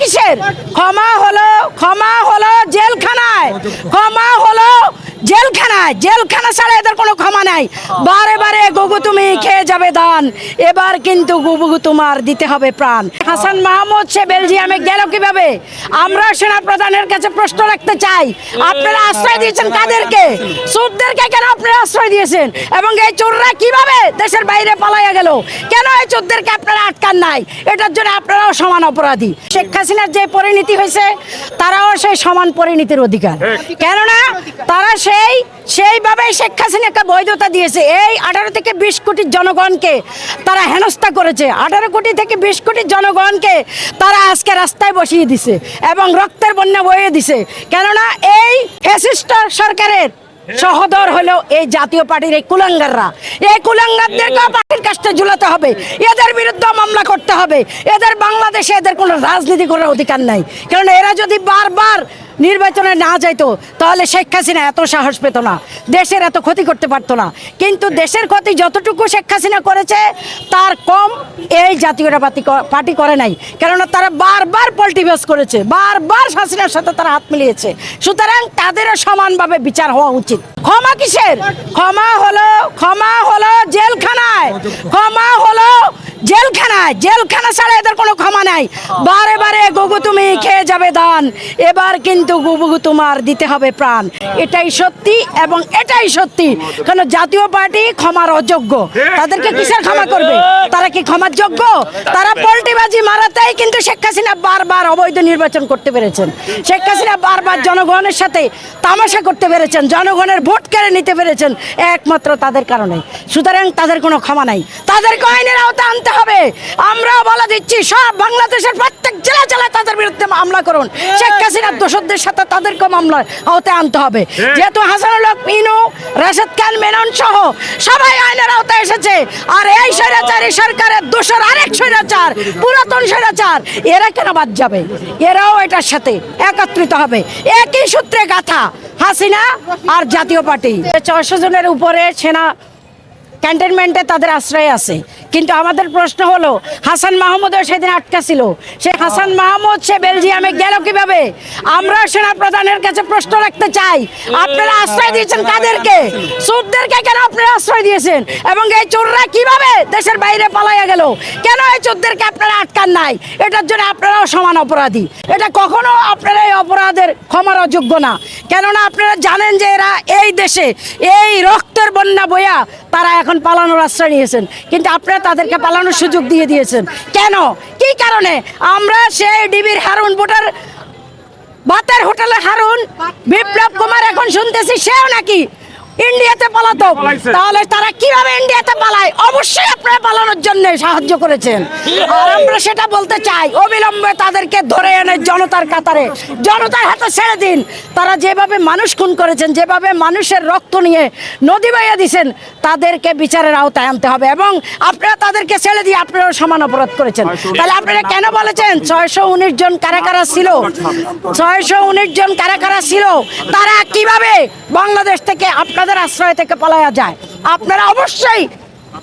কিসের? ক্ষমা হলো ক্ষমা হলো জেলখানায়। ক্ষমা হলো জেলখানায় জেলখানা ছাড়া এদের কোনো ক্ষমা নাই। বারে বারে গুগু তুমি খেয়ে যাবে দান। এবার কিন্তু গুগু তোমার দিতে হবে প্রাণ। হাসান মাহমুদ সে বেলজিয়ামে গেল কীভাবে? আমরা সেনা প্রধানের কাছে প্রশ্ন রাখতে চাই। আপনারা আশ্রয় দিয়েছেন কাদেরকে? চোরদেরকে কেন আপনারা আশ্রয় দিয়েছেন? এবং এই চোররা কীভাবে দেশের বাইরে পালাইয়া গেল? কেন এই চোরদেরকে আপনারা আটকান নাই? এটার জন্য আপনারাও সমান অপরাধী। শেখ হাসিনার যে পরিণতি হয়েছে তারাও সেই সমান পরিণতির অধিকার। কেননা তারা সেই সেইভাবে শেখ হাসিনাকে বৈধতা দিয়েছে। এই আঠারো থেকে বিশ কোটি জনগণকে তারা হেনস্থা করেছে। আঠারো কোটি থেকে বিশ কোটি জনগণকে তারা আজকে রাস্তায় বসিয়ে দিছে এবং রক্তের বন্যা বইয়ে দিছে। কেননা এই ফ্যাসিস্ট সরকারের সহদর হলো এই জাতীয় পার্টির এই কুলাঙ্গাররা। এই কুলাঙ্গারদেরকে পার্টির কাছে ঝুলাতে হবে। এদের বিরুদ্ধে মামলা করতে হবে। এদের বাংলাদেশে এদের কোনো রাজনীতি করার অধিকার নাই। কারণ এরা যদি বারবার নির্বাচনে না যাইতো, তাহলে শেখ হাসিনা এত সাহস পেত না। দেশের এত ক্ষতি করতে পারতো না। কিন্তু দেশের ক্ষতি যতটুকু শেখ হাসিনা করেছে, তার কম এই জাতীয়তা পার্টি পার্টি করে নাই। কেননা তারা বারবার পল্টিভাস করেছে, বারবার হাসিনার সাথে তারা হাত মিলিয়েছে। সুতরাং তাদেরও সমানভাবে বিচার হওয়া উচিত। ক্ষমা কিসের? ক্ষমা হলো ক্ষমা হলো জেলখানায়। ক্ষমা হলো জেলখানায় জেলখানা ছাড়া এদের কোনো ক্ষমা নাই। বারে বারে গুগু তুমি খেয়ে যাবে দান। এবার কিন্তু গুগু তোমার দিতে হবে প্রাণ। এটাই সত্যি এবং এটাই সত্যি। কারণ জাতীয় পার্টি ক্ষমার অযোগ্য। তাদেরকে কিসের ক্ষমা করবে? তারা কি ক্ষমার যোগ্য? তারা পল্টিবাজি মারাতেই কিন্তু শেখ হাসিনা বারবার অবৈধ নির্বাচন করতে পেরেছেন। শেখ হাসিনা বারবার জনগণের সাথে তামাশা করতে পেরেছেন। জনগণের ভোট কেড়ে নিতে পেরেছেন। একমাত্র তাদের কারণে। সুতরাং তাদের কোনো ক্ষমা নাই। তাদেরকে আইনের আওতায় আনতে হবে। আমরাও বলে দিচ্ছি সব বাংলাদেশের প্রত্যেক জেলা জেলায় তাদের বিরুদ্ধে মামলা করুন। শেখ হাসিনার দোষদের সাথে তাদেরকে মামলার আওতায় আনতে হবে। যেহেতু হাসানুল হক মিনু রাশেদ খান মেনন সহ সবাই আইনের আওতায় এসেছে। আর এই স্বৈরাচারী সরকারের দোষর আরেক স্বৈরাচার পুরাতন স্বৈরাচার এরা কেন বাদ যাবে? এরাও এটার সাথে একত্রিত হবে। একই সূত্রে গাথা হাসিনা আর জাতীয় পার্টি। ছয়শো জনের উপরে সেনা ক্যান্টনমেন্টে তাদের আশ্রয় আছে। কিন্তু আমাদের প্রশ্ন হলো হাসান মাহমুদও সেদিন আটকা ছিল। সে হাসান মাহমুদ সে বেলজিয়ামে গেল কীভাবে? আমরা সেনা প্রধানের কাছে প্রশ্ন রাখতে চাই। আপনারা আশ্রয় দিয়েছেন কাদেরকে? চোরদেরকে কেন আপনারা আশ্রয় দিয়েছেন? এবং এই চোররা কীভাবে দেশের বাইরে পালাইয়া গেল? কেন এই চোরদেরকে আপনারা আটকান নাই? এটার জন্য আপনারাও সমান অপরাধী। এটা কখনো আপনারা এই অপরাধের ক্ষমার অযোগ্য না। কেননা আপনারা জানেন যে এরা এই দেশে এই রক্তের বন্যা বইয়া তারা এখন পালানোর আশ্রয় নিয়েছেন। কিন্তু আপনারা তাদেরকে পালানোর সুযোগ দিয়ে দিয়েছেন। কেন? কি কারণে? আমরা সেই ডিবির হারুন ভোটার বাতের হোটেলে হারুন, বিপ্লব কুমার এখন শুনতেছি, সেও নাকি ইন্ডিয়াতে পালাতো। তাহলে তারা কীভাবে ইন্ডিয়াতে পালায়? অবশ্যই আপনারা পালানোর জন্য সাহায্য করেছেন। আর আমরা সেটা বলতে চাই অবিলম্বে তাদেরকে ধরে এনে জনতার কাতারে জনতার হাতে ছেড়ে দিন। তারা যেভাবে মানুষ খুন করেছেন যেভাবে মানুষের রক্ত নিয়ে নদী বাইয়া দিছেন তাদেরকে বিচারের আওতায় আনতে হবে। এবং আপনারা তাদেরকে ছেড়ে দিয়ে আপনারাও সমান অপরাধ করেছেন। তাহলে আপনারা কেন বলেছেন? ছয়শো উনিশ জন কারা কারা ছিল? ছয়শো উনিশ জন কারা কারা ছিল? তারা কীভাবে বাংলাদেশ থেকে আপনাদের আশ্রয় থেকে পালায়া যায়। আপনারা অবশ্যই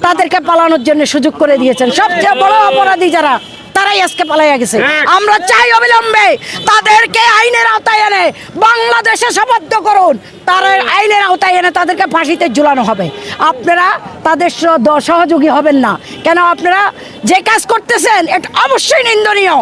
তাদেরকে পালানোর জন্য সুযোগ করে দিয়েছেন। সবচেয়ে বড় অপরাধী যারা, তারাই আজকে পালাইয়া গেছে। আমরা চাই অবিলম্বে তাদেরকে আইনের আওতায় এনে বাংলাদেশে শপথ করুন। তারা আইনের আওতায় এনে তাদেরকে ফাঁসিতে ঝুলানো হবে। আপনারা তাদের সহযোগী হবেন না। কেন আপনারা যে কাজ করতেছেন, এটা অবশ্যই নিন্দনীয়।